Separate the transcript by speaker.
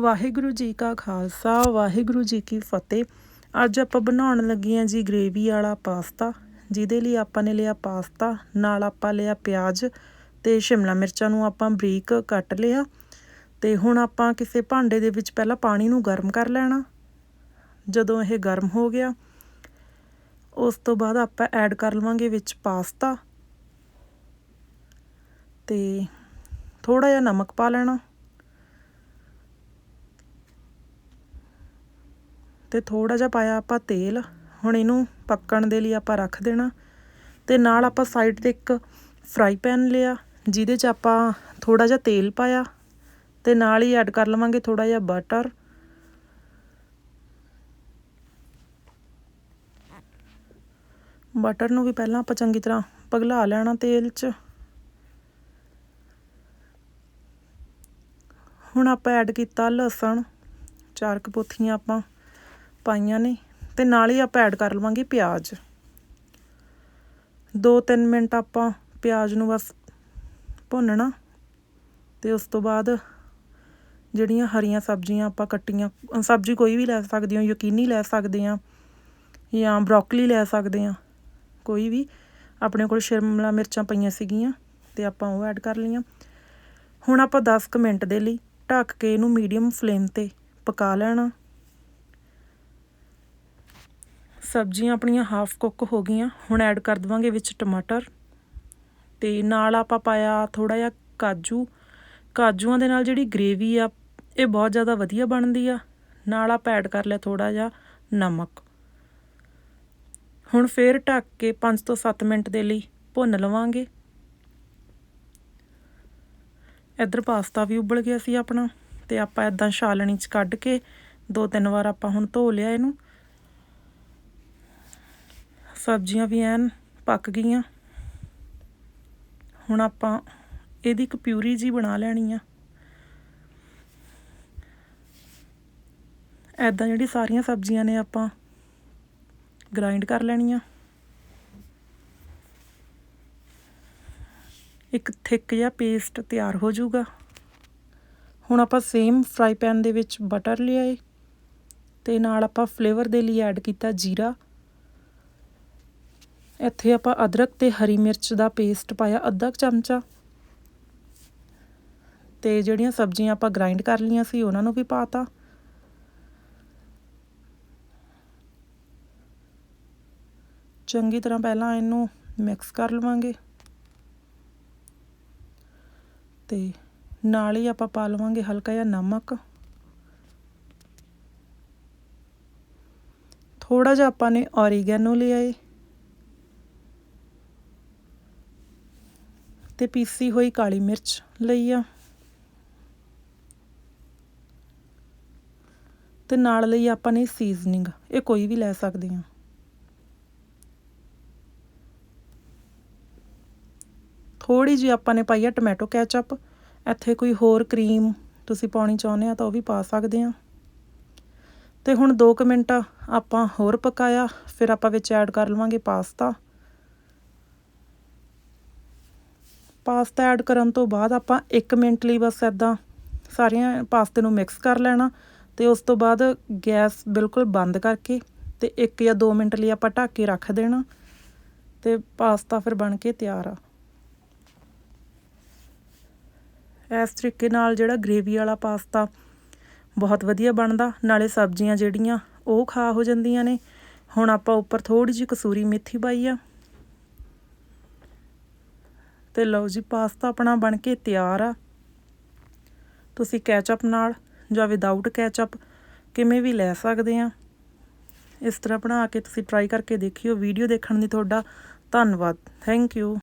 Speaker 1: ਵਾਹਿਗੁਰੂ ਜੀ ਕਾ ਖਾਲਸਾ, ਵਾਹਿਗੁਰੂ ਜੀ ਕੀ ਫਤਿਹ। ਅੱਜ ਆਪਾਂ ਬਣਾਉਣ ਲੱਗੇ ਹਾਂ ਜੀ ਗ੍ਰੇਵੀ ਵਾਲਾ ਪਾਸਤਾ, ਜਿਹਦੇ ਲਈ ਆਪਾਂ ਨੇ ਲਿਆ ਪਾਸਤਾ, ਨਾਲ ਆਪਾਂ ਲਿਆ ਪਿਆਜ਼ ਤੇ ਸ਼ਿਮਲਾ ਮਿਰਚਾਂ ਨੂੰ ਆਪਾਂ ਬਰੀਕ ਕੱਟ ਲਿਆ ਤੇ ਹੁਣ ਆਪਾਂ ਕਿਸੇ ਭਾਂਡੇ ਦੇ ਵਿੱਚ ਪਹਿਲਾਂ ਪਾਣੀ ਨੂੰ ਗਰਮ ਕਰ ਲੈਣਾ। ਜਦੋਂ ਇਹ ਗਰਮ ਹੋ ਗਿਆ, ਉਸ ਤੋਂ ਬਾਅਦ ਆਪਾਂ ਐਡ ਕਰ ਲਵਾਂਗੇ ਵਿੱਚ ਪਾਸਤਾ ਤੇ ਥੋੜਾ ਜਿਹਾ ਨਮਕ ਪਾ ਲੈਣਾ। ਅਤੇ ਥੋੜ੍ਹਾ ਜਿਹਾ ਪਾਇਆ ਆਪਾਂ ਤੇਲ। ਹੁਣ ਇਹਨੂੰ ਪੱਕਣ ਦੇ ਲਈ ਆਪਾਂ ਰੱਖ ਦੇਣਾ। ਅਤੇ ਨਾਲ ਆਪਾਂ ਸਾਈਡ ਤੇ ਇੱਕ ਫਰਾਈ ਪੈਨ ਲਿਆ, ਜਿਹਦੇ 'ਚ ਆਪਾਂ ਥੋੜ੍ਹਾ ਜਿਹਾ ਤੇਲ ਪਾਇਆ। ਅਤੇ ਨਾਲ ਹੀ ਐਡ ਕਰ ਲਵਾਂਗੇ ਥੋੜ੍ਹਾ ਜਿਹਾ ਬਟਰ ਬਟਰ ਨੂੰ ਵੀ ਪਹਿਲਾਂ ਆਪਾਂ ਚੰਗੀ ਤਰ੍ਹਾਂ ਪਗਲਾ ਲੈਣਾ ਤੇਲ 'ਚ। ਹੁਣ ਆਪਾਂ ਐਡ ਕੀਤਾ ਲਸਣ, ਚਾਰ ਕਪੋਥੀਆਂ ਆਪਾਂ। ਪਾਈਆਂ ਨੇ ਤੇ ਨਾਲ ਹੀ ਆਪਾਂ ਐਡ ਕਰ ਲਵਾਂਗੇ ਪਿਆਜ਼। 2-3 ਮਿੰਟ ਆਪਾਂ ਪਿਆਜ਼ ਨੂੰ ਬਸ ਭੁੰਨਣਾ ਤੇ ਉਸ ਤੋਂ ਬਾਅਦ ਜਿਹੜੀਆਂ ਹਰੀਆਂ ਸਬਜ਼ੀਆਂ ਆਪਾਂ ਕੱਟੀਆਂ, ਸਬਜ਼ੀ ਕੋਈ ਵੀ ਲੈ ਸਕਦੇ ਹੋ, ਯਕੀਨੀ ਲੈ ਸਕਦੇ ਆ ਜਾਂ ਬ੍ਰੋਕਲੀ ਲੈ ਸਕਦੇ ਆ ਕੋਈ ਵੀ ਆਪਣੇ ਕੋਲ ਸ਼ਿਮਲਾ ਮਿਰਚਾਂ ਪਈਆਂ ਸੀਗੀਆਂ ਤੇ ਆਪਾਂ ਉਹ ਐਡ ਕਰ ਲਈਆਂ। ਹੁਣ ਆਪਾਂ 10 ਮਿੰਟ ਦੇ ਲਈ ਢੱਕ ਕੇ ਇਹਨੂੰ ਮੀਡੀਅਮ ਫਲੇਮ ਤੇ ਪਕਾ ਲੈਣਾ। ਸਬਜ਼ੀਆਂ ਆਪਣੀਆਂ ਹਾਫ ਕੁੱਕ ਹੋ ਗਈਆਂ, ਹੁਣ ਐਡ ਕਰ ਦਵਾਂਗੇ ਵਿੱਚ ਟਮਾਟਰ ਤੇ ਨਾਲ ਆਪਾਂ ਪਾਇਆ ਥੋੜਾ ਜਿਹਾ ਕਾਜੂ। ਕਾਜੂਆਂ ਦੇ ਨਾਲ ਜਿਹੜੀ ਗ੍ਰੇਵੀ ਆ, ਇਹ ਬਹੁਤ ਜ਼ਿਆਦਾ ਵਧੀਆ ਬਣਦੀ ਆ। ਨਾਲ ਆਪਾਂ ਐਡ ਕਰ ਲਿਆ ਥੋੜਾ ਜਿਹਾ ਨਮਕ। ਹੁਣ ਫੇਰ ਢੱਕ ਕੇ 5 ਤੋਂ 7 ਮਿੰਟ ਦੇ ਲਈ ਭੁੰਨ ਲਵਾਂਗੇ। ਇੱਧਰ ਪਾਸਤਾ ਵੀ ਉਬਲ ਗਿਆ ਸੀ ਆਪਣਾ ਤੇ ਆਪਾਂ ਇਦਾਂ ਛਾਲਣੀ 'ਚ ਕੱਢ ਕੇ ਦੋ ਤਿੰਨ ਵਾਰ ਆਪਾਂ ਹੁਣ ਧੋ ਲਿਆ ਇਹਨੂੰ। ਸਬਜ਼ੀਆਂ ਵੀ ਐਨ ਪੱਕ ਗਈਆਂ। ਹੁਣ ਆਪਾਂ ਇਹਦੀ ਇੱਕ ਪਿਊਰੀ ਜੀ ਬਣਾ ਲੈਣੀ ਆ। ਐਦਾਂ ਜਿਹੜੀ ਸਾਰੀਆਂ ਸਬਜ਼ੀਆਂ ਨੇ ਆਪਾਂ ਗ੍ਰਾਈਂਡ ਕਰ ਲੈਣੀਆਂ। ਇੱਕ ਥਿੱਕ ਜਿਹਾ ਪੇਸਟ ਤਿਆਰ ਹੋ ਜਾਊਗਾ। ਹੁਣ ਆਪਾਂ ਸੇਮ ਫਰਾਈ ਪੈਨ ਦੇ ਵਿੱਚ ਬਟਰ ਲਿਆਏ ਤੇ ਨਾਲ ਆਪਾਂ ਫਲੇਵਰ ਦੇ ਲਈ ਐਡ ਕੀਤਾ ਜੀਰਾ। ਇੱਥੇ ਆਪਾਂ ਅਦਰਕ ਤੇ ਹਰੀ ਮਿਰਚ ਦਾ ਪੇਸਟ ਪਾਇਆ, ਅੱਧਾ ਚਮਚਾ। ਤੇ ਜਿਹੜੀਆਂ ਸਬਜ਼ੀਆਂ ਆਪਾਂ ਗ੍ਰਾਈਂਡ ਕਰ ਲਈਆਂ ਸੀ, ਉਹਨਾਂ ਨੂੰ ਵੀ ਪਾਤਾ ਚੰਗੀ ਤਰ੍ਹਾਂ ਪਹਿਲਾਂ ਇਹਨੂੰ ਮਿਕਸ ਕਰ ਲਵਾਂਗੇ। ਤੇ ਨਾਲ ਹੀ ਆਪਾਂ ਪਾ ਲਵਾਂਗੇ ਹਲਕਾ ਜਿਹਾ ਨਮਕ। ਥੋੜਾ ਜਿਹਾ ਆਪਾਂ ਨੇ ਔਰੀਗੈਨੋ ਲਿਆਏ। ਤੇ ਪੀਸੀ ਹੋਈ ਕਾਲੀ ਮਿਰਚ ਲਈ ਆ। ਤੇ ਨਾਲ ਲਈ ਆਪਾਂ ਨੇ ਸੀਜ਼ਨਿੰਗ ਇਹ ਕੋਈ ਵੀ ਲੈ ਸਕਦੇ ਆ। ਥੋੜੀ ਜੀ ਆਪਾਂ ਨੇ ਪਾਈ ਆ ਟੋਮੈਟੋ ਕੈਚਅਪ ਇੱਥੇ ਕੋਈ ਹੋਰ ਕਰੀਮ ਤੁਸੀਂ ਪਾਉਣੀ ਚਾਹੁੰਦੇ ਆ ਤਾਂ ਉਹ ਵੀ ਪਾ ਸਕਦੇ ਆ। ਤੇ ਹੁਣ 2 ਮਿੰਟ ਆਪਾਂ ਹੋਰ ਪਕਾਇਆ, ਫਿਰ ਆਪਾਂ ਵਿੱਚ ਐਡ ਕਰ ਲਵਾਂਗੇ ਪਾਸਤਾ। ਪਾਸਤਾ ਐਡ ਕਰਨ ਤੋਂ ਬਾਅਦ ਆਪਾਂ 1 ਮਿੰਟ ਲਈ ਬਸ ਐਦਾਂ ਸਾਰੀਆਂ ਪਾਸਤੇ ਨੂੰ ਮਿਕਸ ਕਰ ਲੈਣਾ ਤੇ ਉਸ ਤੋਂ ਬਾਅਦ ਗੈਸ ਬਿਲਕੁਲ ਬੰਦ ਕਰਕੇ ਤੇ 1 ਜਾਂ 2 ਮਿੰਟ ਲਈ ਆਪਾਂ ਢੱਕ ਕੇ ਰੱਖ ਦੇਣਾ ਤੇ ਪਾਸਤਾ ਫਿਰ ਬਣ ਕੇ ਤਿਆਰ ਆ। ਇਸ ਤਰੀਕੇ ਨਾਲ ਜਿਹੜਾ ਗ੍ਰੇਵੀ ਵਾਲਾ ਪਾਸਤਾ ਬਹੁਤ ਵਧੀਆ ਬਣਦਾ, ਨਾਲੇ ਸਬਜ਼ੀਆਂ ਜਿਹੜੀਆਂ ਉਹ ਖਾ ਹੋ ਜਾਂਦੀਆਂ ਨੇ। ਹੁਣ ਆਪਾਂ ਉੱਪਰ ਥੋੜੀ ਜਿਹੀ ਕਸੂਰੀ ਮੇਥੀ ਪਾਈ ਆ। ਤੇ ਲਓ ਜੀ, ਪਾਸਤਾ ਆਪਣਾ ਬਣ ਕੇ ਤਿਆਰ ਆ। ਤੁਸੀਂ ਕੈਚਅਪ ਨਾਲ ਜਾਂ ਵਿਦਆਊਟ ਕੈਚਅਪ ਕਿਵੇਂ ਵੀ ਲੈ ਸਕਦੇ ਆ। ਇਸ ਤਰ੍ਹਾਂ ਬਣਾ ਕੇ ਤੁਸੀਂ ਟਰਾਈ ਕਰਕੇ ਦੇਖਿਓ ਵੀਡੀਓ ਦੇਖਣ ਦੀ ਤੁਹਾਡਾ ਧੰਨਵਾਦ। Thank you